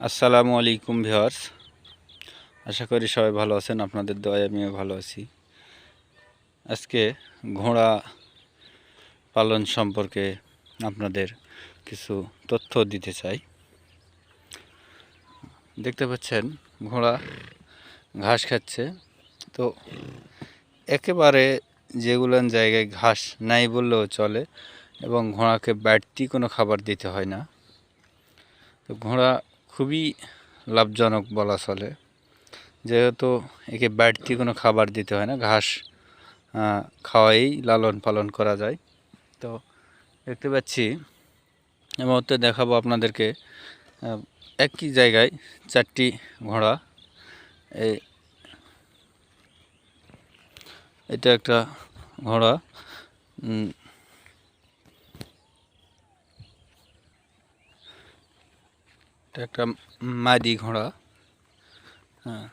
আসসালামু আলাইকুম ভিওয়ার্স আশা করি সবাই ভালো আছেন, আপনাদের দয়ায় আমিও ভালো আছি। আজকে ঘোড়া পালন সম্পর্কে আপনাদের কিছু তথ্য দিতে চাই। দেখতে পাচ্ছেন, ঘোড়া ঘাস খাচ্ছে। তো একেবারে যেগুলান জায়গায় ঘাস নাই বললেও চলে এবং ঘোড়াকে বাড়তি কোনো খাবার দিতে হয় না। তো ঘোড়া খুবই লাভজনক বলা চলে। যেহেতু একে বাড়তি কোনো খাবার দিতে হয় না, ঘাস খাওয়াই লালন পালন করা যায়। তো দেখতে পাচ্ছি এই মুহূর্তে দেখাবো আপনাদেরকে একই জায়গায় চারটি ঘোড়া। এটা একটা ঘোড়া। এটা একটা মাদি ঘোড়া। হ্যাঁ।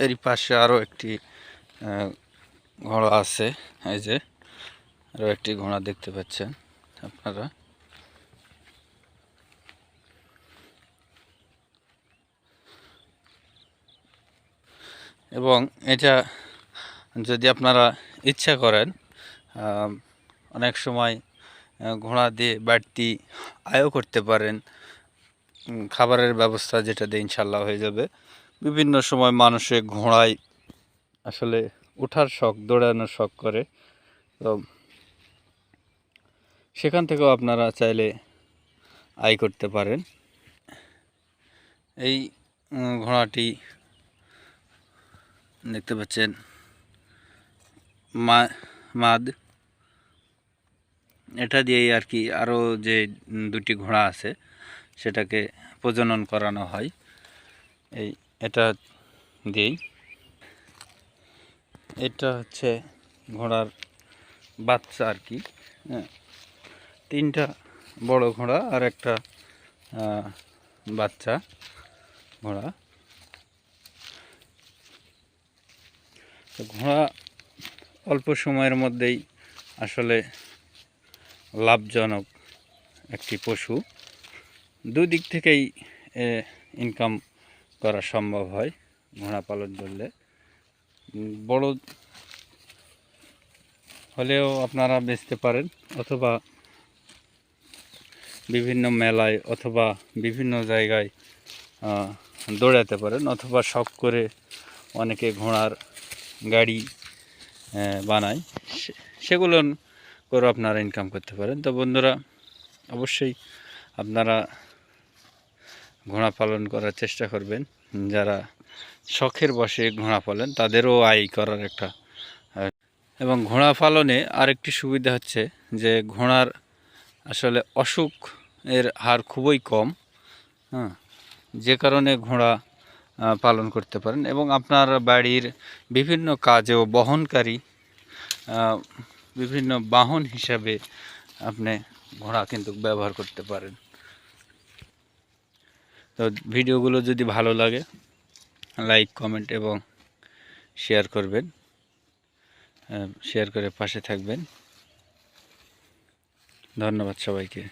এরই পাশে আরও একটি ঘোড়া আছে। এই যে আরও একটি ঘোড়া দেখতে পাচ্ছেন আপনারা। এবং এটা যদি আপনারা ইচ্ছা করেন অনেক সময় ঘোড়া দিয়ে বাড়তি আয়ও করতে পারেন। খাবারের ব্যবস্থা যেটা দিয়ে ইনশাল্লাহ হয়ে যাবে। বিভিন্ন সময় মানুষে ঘোড়ায় আসলে ওঠার শখ, দৌড়ানোর শখ করে। তো সেখান থেকেও আপনারা চাইলে আয় করতে পারেন। এই ঘোড়াটি দেখতে পাচ্ছেন মাদ। এটা দিয়েই আর কি আরও যে দুটি ঘোড়া আছে সেটাকে প্রজনন করানো হয়। এই, এটা দিয়েই। এটা হচ্ছে ঘোড়ার বাচ্চা আর কি। হ্যাঁ তিনটা বড় ঘোড়া আর একটা বাচ্চা ঘোড়া। তো ঘোড়া অল্প সময়ের মধ্যেই আসলে লাভজনক একটি পশু। দুদিক থেকেই ইনকাম করা সম্ভব হয় ঘোড়া পালন করলে। বড় হলেও আপনারা বেচতে পারেন, অথবা বিভিন্ন মেলায় অথবা বিভিন্ন জায়গায় দৌড়াতে পারেন, অথবা শখ করে অনেকে ঘোড়ার গাড়ি বানায়। সেগুলো করে আপনারা ইনকাম করতে পারেন। তো বন্ধুরা, অবশ্যই আপনারা ঘোড়া পালন করার চেষ্টা করবেন। যারা শখের বসে ঘোড়া পালেন, তাদেরও আয় করার একটা এবং ঘোড়া পালনে আরেকটি সুবিধা হচ্ছে যে ঘোড়ার আসলে অসুখ এর হার খুবই কম হ্যাঁ যে কারণে ঘোড়া পালন করতে পারেন এবং আপনার বাড়ির বিভিন্ন কাজেও বহনকারী বিভিন্ন বাহন হিসাবে আপনি ঘোড়া কিন্তু ব্যবহার করতে পারেন। তো ভিডিওগুলো যদি ভালো লাগে, লাইক, কমেন্ট এবং শেয়ার করবেন। শেয়ার করে পাশে থাকবেন। ধন্যবাদ সবাইকে।